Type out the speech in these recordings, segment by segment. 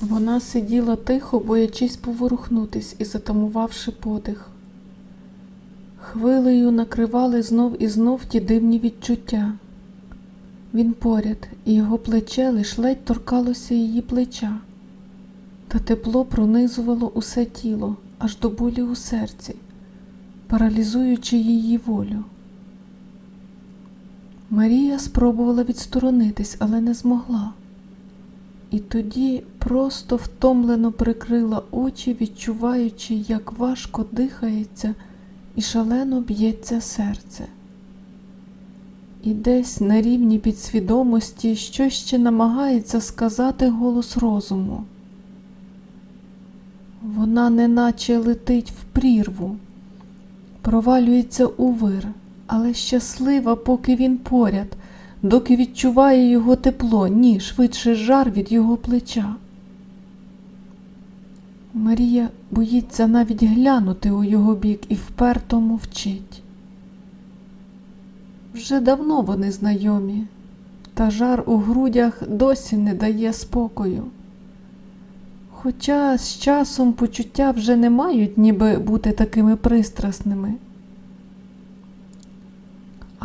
Вона сиділа тихо, боячись поворухнутись і затамувавши подих. Хвилею накривали знов і знов ті дивні відчуття. Він поряд, і його плече лиш ледь торкалося її плеча, та тепло пронизувало усе тіло, аж до болі у серці, паралізуючи її волю. Марія спробувала відсторонитись, але не змогла. І тоді просто втомлено прикрила очі, відчуваючи, як важко дихається і шалено б'ється серце. І десь на рівні підсвідомості що ще намагається сказати голос розуму. Вона неначе летить в прірву, провалюється у вир, але щаслива, поки він поряд, доки відчуває його тепло, ні, швидше жар від його плеча. Марія боїться навіть глянути у його бік і вперто мовчить. Вже давно вони знайомі, та жар у грудях досі не дає спокою. Хоча з часом почуття вже не мають ніби бути такими пристрасними.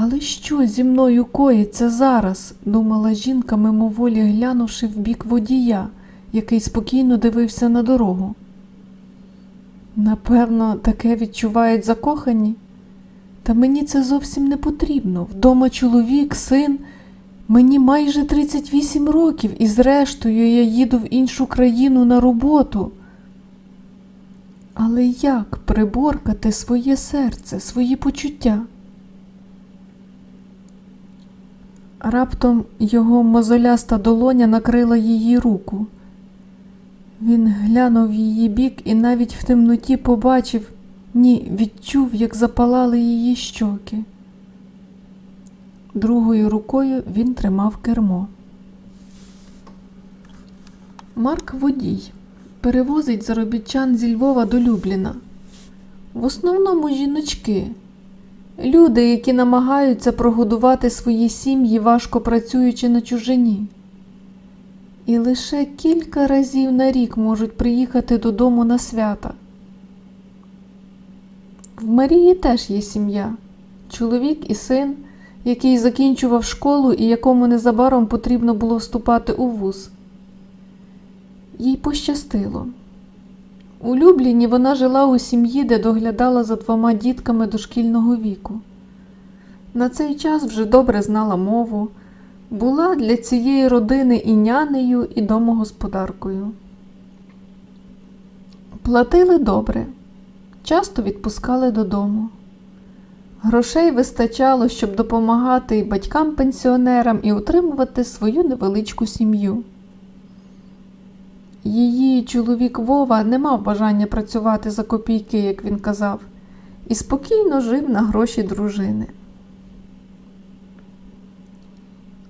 Але що зі мною коїться зараз? думала жінка, мимоволі глянувши в бік водія, який спокійно дивився на дорогу. Напевно, таке відчувають закохані. Та мені це зовсім не потрібно. Вдома чоловік, син, мені майже 38 років, і зрештою я їду в іншу країну на роботу. Але як приборкати своє серце, свої почуття? Раптом його мозоляста долоня накрила її руку. Він глянув її бік і навіть в темноті побачив, ні, відчув, як запалали її щоки. Другою рукою він тримав кермо. Марк водій перевозить заробітчан зі Львова до Любліна. В основному жіночки, люди, які намагаються прогодувати свої сім'ї, важко працюючи на чужині. І лише кілька разів на рік можуть приїхати додому на свята. В Марії теж є сім'я, чоловік і син, який закінчував школу і якому незабаром потрібно було вступати у вуз. Їй пощастило. У Любліні вона жила у сім'ї, де доглядала за двома дітками дошкільного віку. На цей час вже добре знала мову, була для цієї родини і нянею, і домогосподаркою. Платили добре, часто відпускали додому. Грошей вистачало, щоб допомагати і батькам-пенсіонерам і утримувати свою невеличку сім'ю. Її чоловік Вова не мав бажання працювати за копійки, як він казав, і спокійно жив на гроші дружини.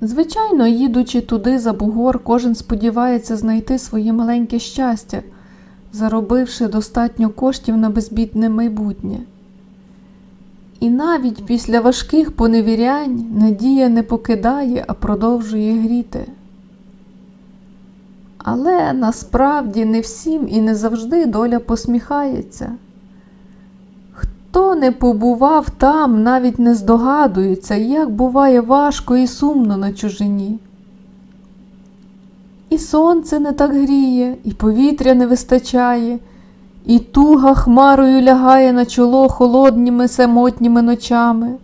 Звичайно, їдучи туди за бугор, кожен сподівається знайти своє маленьке щастя, заробивши достатньо коштів на безбідне майбутнє. І навіть після важких поневірянь надія не покидає, а продовжує гріти. Але насправді не всім і не завжди доля посміхається. Хто не побував там, навіть не здогадується, як буває важко і сумно на чужині. І сонце не так гріє, і повітря не вистачає, і туга хмарою лягає на чоло холодніми самотніми ночами.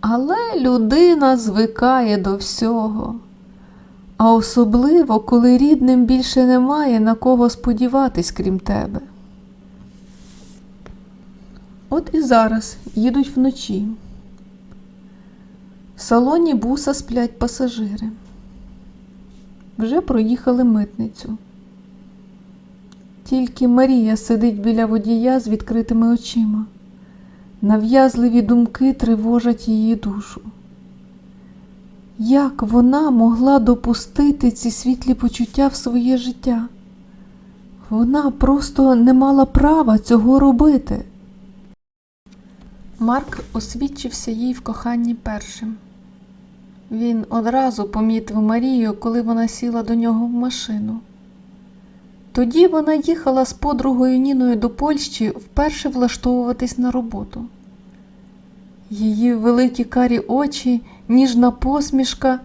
Але людина звикає до всього, а особливо, коли рідним більше немає на кого сподіватись, крім тебе. От і зараз їдуть вночі. В салоні буса сплять пасажири. Вже проїхали митницю. Тільки Марія сидить біля водія з відкритими очима. Нав'язливі думки тривожать її душу. Як вона могла допустити ці світлі почуття в своє життя? Вона просто не мала права цього робити. Марк освідчився їй в коханні першим. Він одразу помітив Марію, коли вона сіла до нього в машину. Тоді вона їхала з подругою Ніною до Польщі вперше влаштовуватись на роботу. Її великі карі очі, ніжна посмішка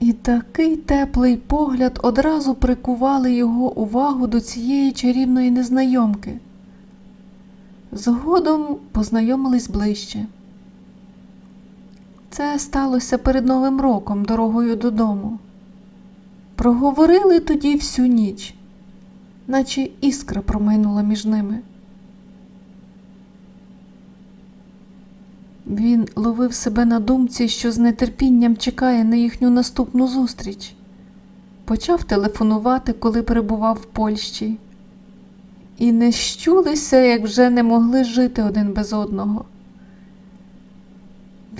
і такий теплий погляд одразу прикували його увагу до цієї чарівної незнайомки. Згодом познайомились ближче. Це сталося перед Новим роком дорогою додому. Проговорили тоді всю ніч, наче іскра промайнула між ними. Він ловив себе на думці, що з нетерпінням чекає на їхню наступну зустріч. Почав телефонувати, коли перебував в Польщі, і не щулися, як вже не могли жити один без одного.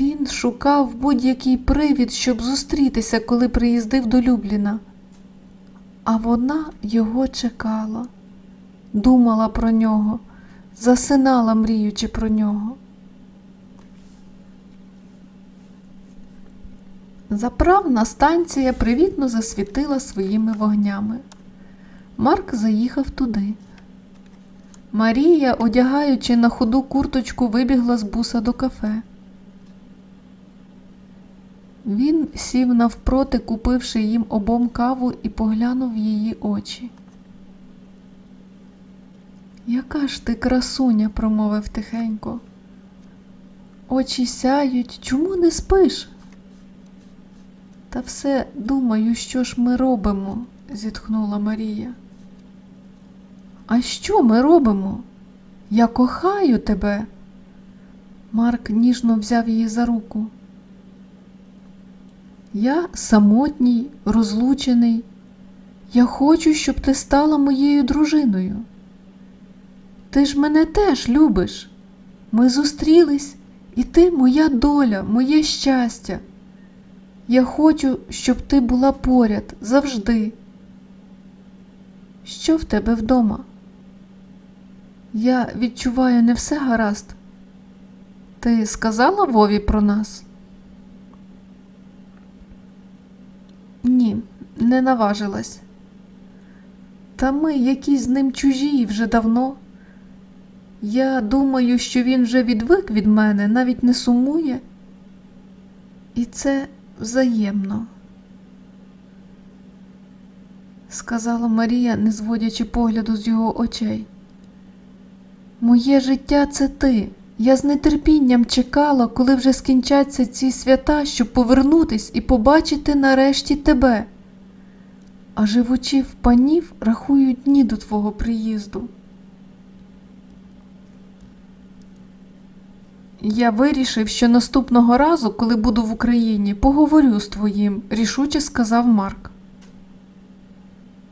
Він шукав будь-який привід, щоб зустрітися, коли приїздив до Любліна. А вона його чекала, думала про нього, засинала, мріючи про нього. Заправна станція привітно засвітила своїми вогнями. Марк заїхав туди. Марія, одягаючи на ходу курточку, вибігла з буса до кафе. Він сів навпроти, купивши їм обом каву, і поглянув в її очі. Яка ж ти красуня, промовив тихенько. Очі сяють, чому не спиш? Та все думаю, що ж ми робимо, зітхнула Марія. А що ми робимо? Я кохаю тебе. Марк ніжно взяв її за руку. Я самотній, розлучений. Я хочу, щоб ти стала моєю дружиною. Ти ж мене теж любиш. Ми зустрілись, і ти моя доля, моє щастя. Я хочу, щоб ти була поряд завжди. Що в тебе вдома? Я відчуваю не все гаразд. Ти сказала Вові про нас? Ні, не наважилась. Та ми якісь з ним чужі вже давно. Я думаю, що він вже відвик від мене, навіть не сумує. І це взаємно, сказала Марія, не зводячи погляду з його очей. Моє життя це ти. Я з нетерпінням чекала, коли вже скінчаться ці свята, щоб повернутись і побачити нарешті тебе. А живучи в панів, рахують дні до твого приїзду. Я вирішив, що наступного разу, коли буду в Україні, поговорю з твоїм, рішуче сказав Марк.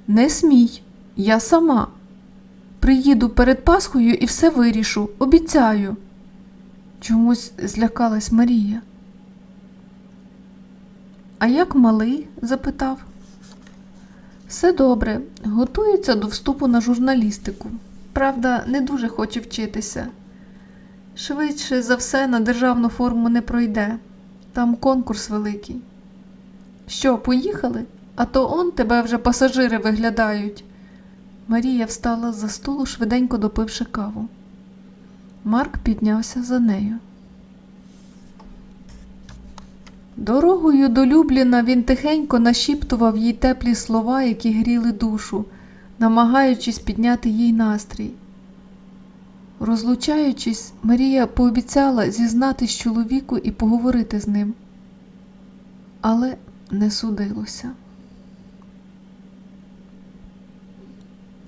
Не смій, я сама. Приїду перед Пасхою і все вирішу, обіцяю. Чомусь злякалась Марія. А як малий? запитав. Все добре, готується до вступу на журналістику. Правда, не дуже хоче вчитися. Швидше за все на державну форму не пройде. Там конкурс великий. Що, поїхали? А то он тебе вже пасажири виглядають. Марія встала з-за столу, швиденько допивши каву. Марк піднявся за нею. Дорогою до Любліна він тихенько нашіптував їй теплі слова, які гріли душу, намагаючись підняти їй настрій. Розлучаючись, Марія пообіцяла зізнатись чоловіку і поговорити з ним, але не судилося.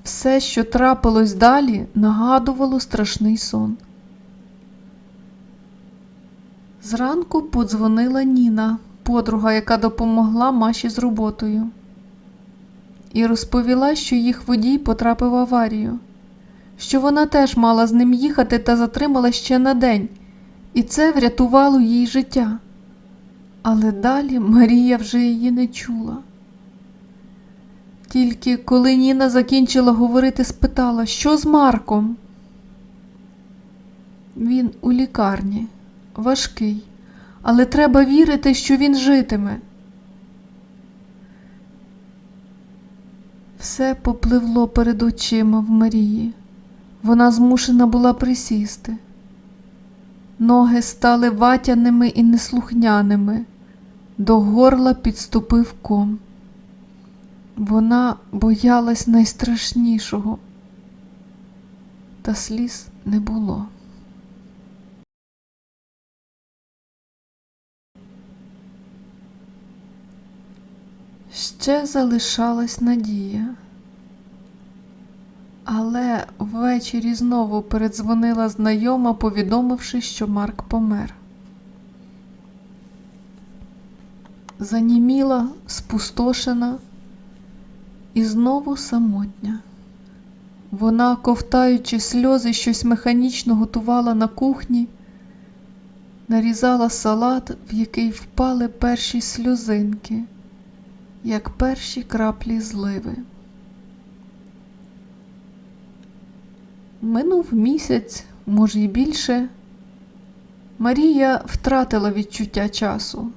Все, що трапилось далі, нагадувало страшний сон. Зранку подзвонила Ніна, подруга, яка допомогла Маші з роботою, і розповіла, що їх водій потрапив в аварію, що вона теж мала з ним їхати та затримала ще на день, і це врятувало їй життя. Але далі Марія вже її не чула. Тільки коли Ніна закінчила говорити, спитала, що з Марком? Він у лікарні, важкий, але треба вірити, що він житиме. Все попливло перед очима в Марії. Вона змушена була присісти. Ноги стали ватяними і неслухняними. До горла підступив ком. Вона боялась найстрашнішого, та сліз не було. Ще залишалась надія. Але ввечері знову передзвонила знайома, повідомивши, що Марк помер. Заніміла, спустошена і знову самотня. Вона, ковтаючи сльози, щось механічно готувала на кухні, нарізала салат, в який впали перші сльозинки, як перші краплі зливи. Минув місяць, може й більше. Марія втратила відчуття часу.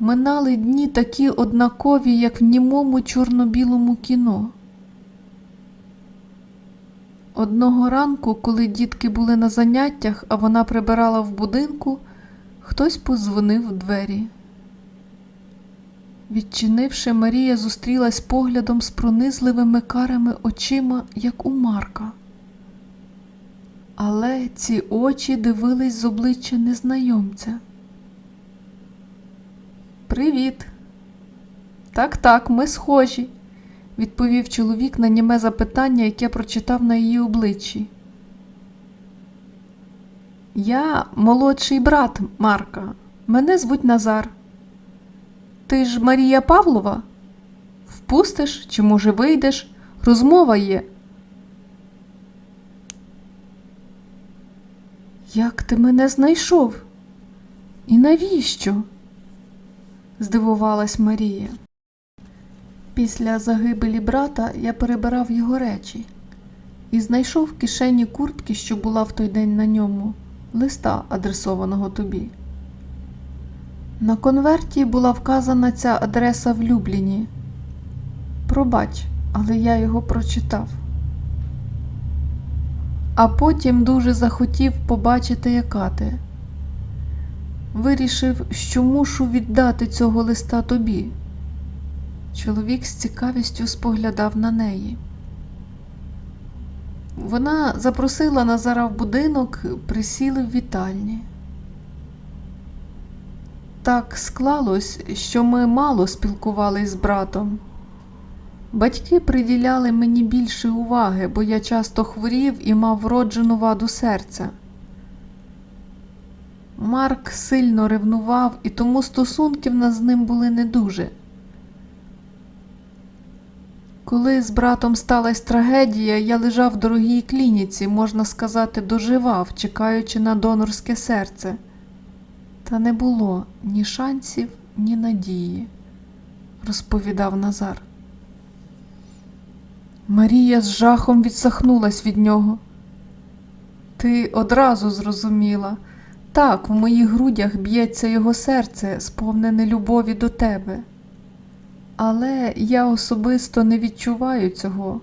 Минали дні такі однакові, як в німому чорно-білому кіно. Одного ранку, коли дітки були на заняттях, а вона прибирала в будинку, хтось подзвонив в двері. Відчинивши, Марія зустрілась поглядом з пронизливими карими очима, як у Марка. Але ці очі дивились з обличчя незнайомця. Привіт. Так, так, ми схожі, відповів чоловік на німе запитання, яке прочитав на її обличчі. Я молодший брат Марка. Мене звуть Назар. Ти ж Марія Павлова? Впустиш чи, може, вийдеш? Розмова є. Як ти мене знайшов? І навіщо? здивувалась Марія. Після загибелі брата я перебирав його речі і знайшов в кишені куртки, що була в той день на ньому, листа, адресованого тобі. На конверті була вказана ця адреса в Любліні. Пробач, але я його прочитав. А потім дуже захотів побачити, яка ти. Вирішив, що мушу віддати цього листа тобі. Чоловік з цікавістю споглядав на неї. Вона запросила Назара в будинок, присіли в вітальні. Так склалось, що ми мало спілкувались з братом. Батьки приділяли мені більше уваги, бо я часто хворів і мав вроджену ваду серця. Марк сильно ревнував, і тому стосунки в нас з ним були не дуже. Коли з братом сталася трагедія, я лежав в дорогій клініці, можна сказати, доживав, чекаючи на донорське серце. Та не було ні шансів, ні надії, розповідав Назар. Марія з жахом відсахнулась від нього. Ти одразу зрозуміла. Так, в моїх грудях б'ється його серце, сповнене любові до тебе. Але я особисто не відчуваю цього.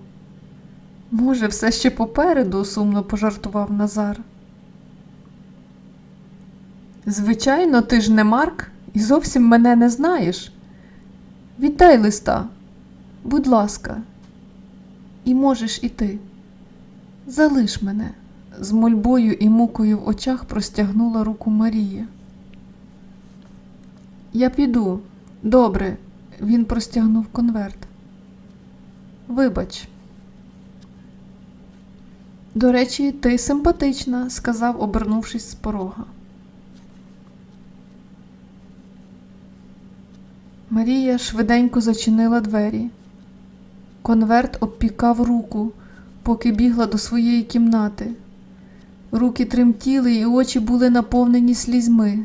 Може, все ще попереду, сумно пожартував Назар. Звичайно, ти ж не Марк і зовсім мене не знаєш. Віддай листа, будь ласка, і можеш іти. Залиш мене з мольбою і мукою в очах простягнула руку Марія. Я піду. Добре, він простягнув конверт. Вибач. До речі, ти симпатична, сказав, обернувшись з порога. Марія швиденько зачинила двері. Конверт обпікав руку, поки бігла до своєї кімнати. Руки тремтіли, і очі були наповнені слізьми,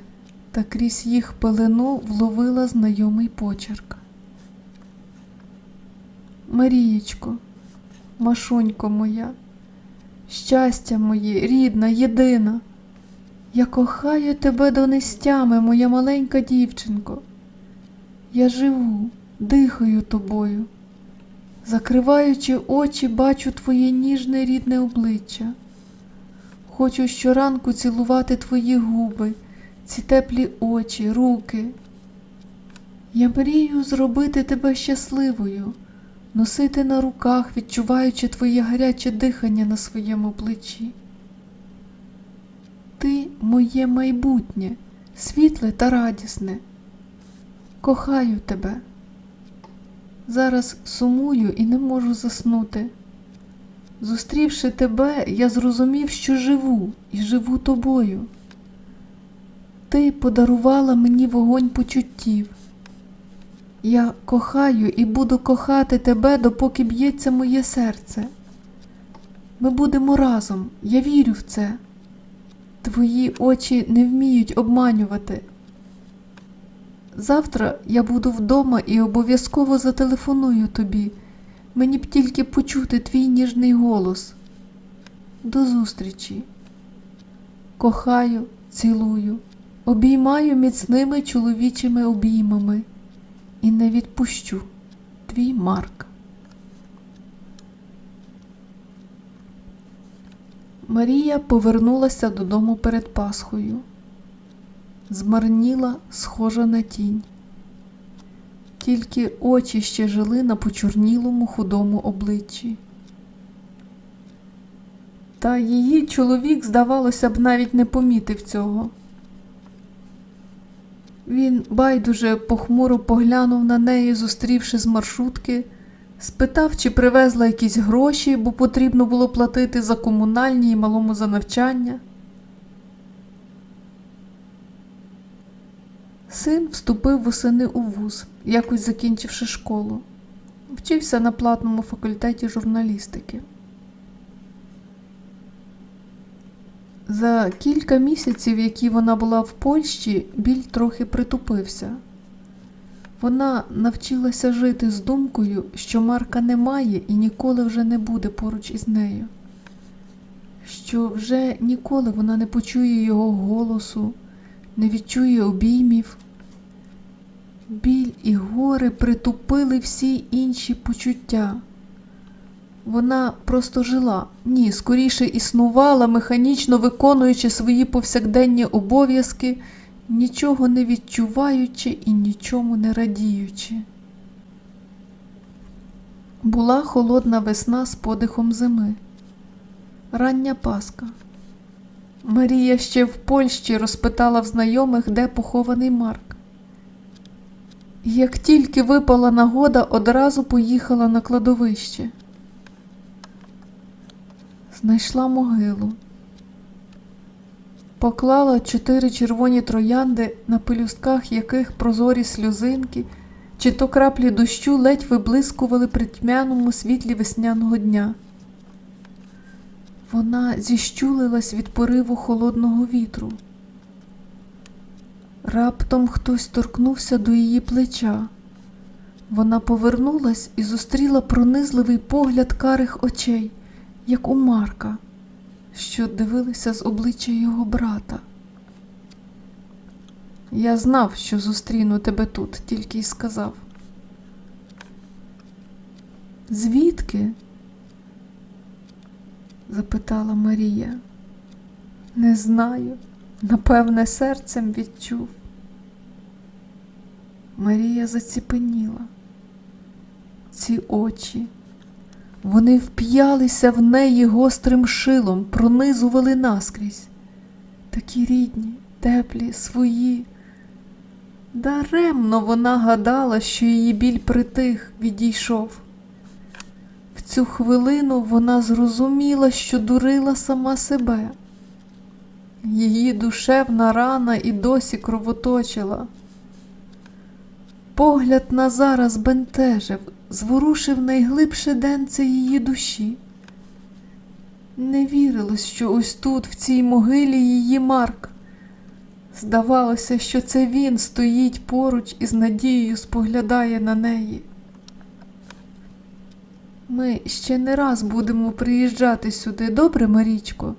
та крізь їх пелену вловила знайомий почерк. Марієчко, Машунько моя, щастя моє, рідна, єдина, Я кохаю тебе до нестями, моя маленька дівчинко. Я живу, дихаю тобою. Закриваючи очі, бачу твоє ніжне рідне обличчя. Хочу щоранку цілувати твої губи, ці теплі очі, руки. Я мрію зробити тебе щасливою, носити на руках, відчуваючи твоє гаряче дихання на своєму плечі. Ти моє майбутнє, світле та радісне. Кохаю тебе. Зараз сумую і не можу заснути. Зустрівши тебе, я зрозумів, що живу і живу тобою. Ти подарувала мені вогонь почуттів. Я кохаю і буду кохати тебе, допоки б'ється моє серце. Ми будемо разом, я вірю в це. Твої очі не вміють обманювати. Завтра я буду вдома і обов'язково зателефоную тобі. Мені б тільки почути твій ніжний голос. До зустрічі. Кохаю, цілую, обіймаю міцними чоловічими обіймами і не відпущу твій Марк. Марія повернулася додому перед Пасхою. Змарніла, схожа на тінь. Тільки очі ще жили на почорнілому худому обличчі. Та її чоловік, здавалося б, навіть не помітив цього. Він байдуже похмуро поглянув на неї, зустрівши з маршрутки, спитав, чи привезла якісь гроші, бо потрібно було платити за комунальні і малому за навчання. Син вступив восени у вуз, якось закінчивши школу. Вчився на платному факультеті журналістики. За кілька місяців, які вона була в Польщі, біль трохи притупився. Вона навчилася жити з думкою, що Марка немає і ніколи вже не буде поруч із нею, що вже ніколи вона не почує його голосу, не відчує обіймів. Біль і гори притупили всі інші почуття. Вона просто жила, ні, скоріше існувала, механічно виконуючи свої повсякденні обов'язки, нічого не відчуваючи і нічому не радіючи. Була холодна весна з подихом зими, рання Пасха. Марія ще в Польщі розпитала в знайомих, де похований Марк. Як тільки випала нагода, одразу поїхала на кладовище. Знайшла могилу. Поклала чотири червоні троянди, на пелюстках яких прозорі сльозинки, чи то краплі дощу ледь виблискували при тьмяному світлі весняного дня. Вона зіщулилась від пориву холодного вітру. Раптом хтось торкнувся до її плеча. Вона повернулась і зустріла пронизливий погляд карих очей, як у Марка, що дивилися з обличчя його брата. Я знав, що зустріну тебе тут, тільки й сказав. Звідки? запитала Марія. Не знаю, напевне, серцем відчув. Марія заціпеніла. Ці очі. Вони вп'ялися в неї гострим шилом, пронизували наскрізь. Такі рідні, теплі, свої. Даремно вона гадала, що її біль притих, відійшов. В цю хвилину вона зрозуміла, що дурила сама себе. Її душевна рана і досі кровоточила. Погляд Назара збентежив, зворушив найглибше денце її душі. Не вірилось, що ось тут, в цій могилі, її Марк. Здавалося, що це він стоїть поруч і з надією споглядає на неї. Ми ще не раз будемо приїжджати сюди, добре, Марічко?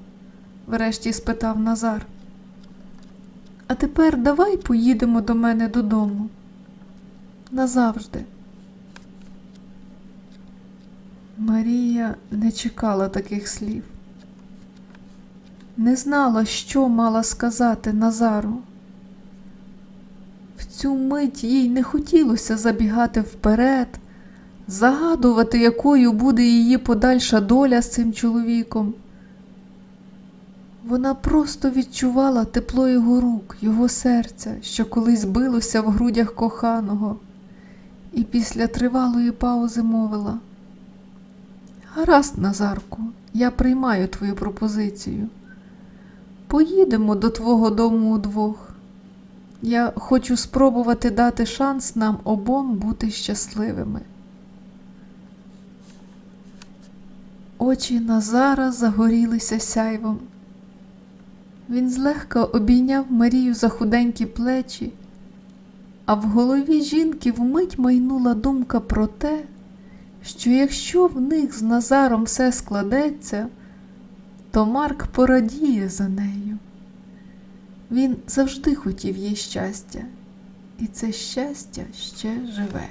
врешті спитав Назар. А тепер давай поїдемо до мене додому. Назавжди. Марія не чекала таких слів. Не знала, що мала сказати Назару. В цю мить їй не хотілося забігати вперед, загадувати, якою буде її подальша доля з цим чоловіком. Вона просто відчувала тепло його рук, його серця, що колись билося в грудях коханого, і після тривалої паузи мовила Гаразд, Назарку, я приймаю твою пропозицію. Поїдемо до твого дому удвох. Я хочу спробувати дати шанс нам обом бути щасливими. Очі Назара загорілися сяйвом. Він злегка обійняв Марію за худенькі плечі, а в голові жінки вмить майнула думка про те, що якщо в них з Назаром все складеться, то Марк порадіє за нею. Він завжди хотів їй щастя, і це щастя ще живе.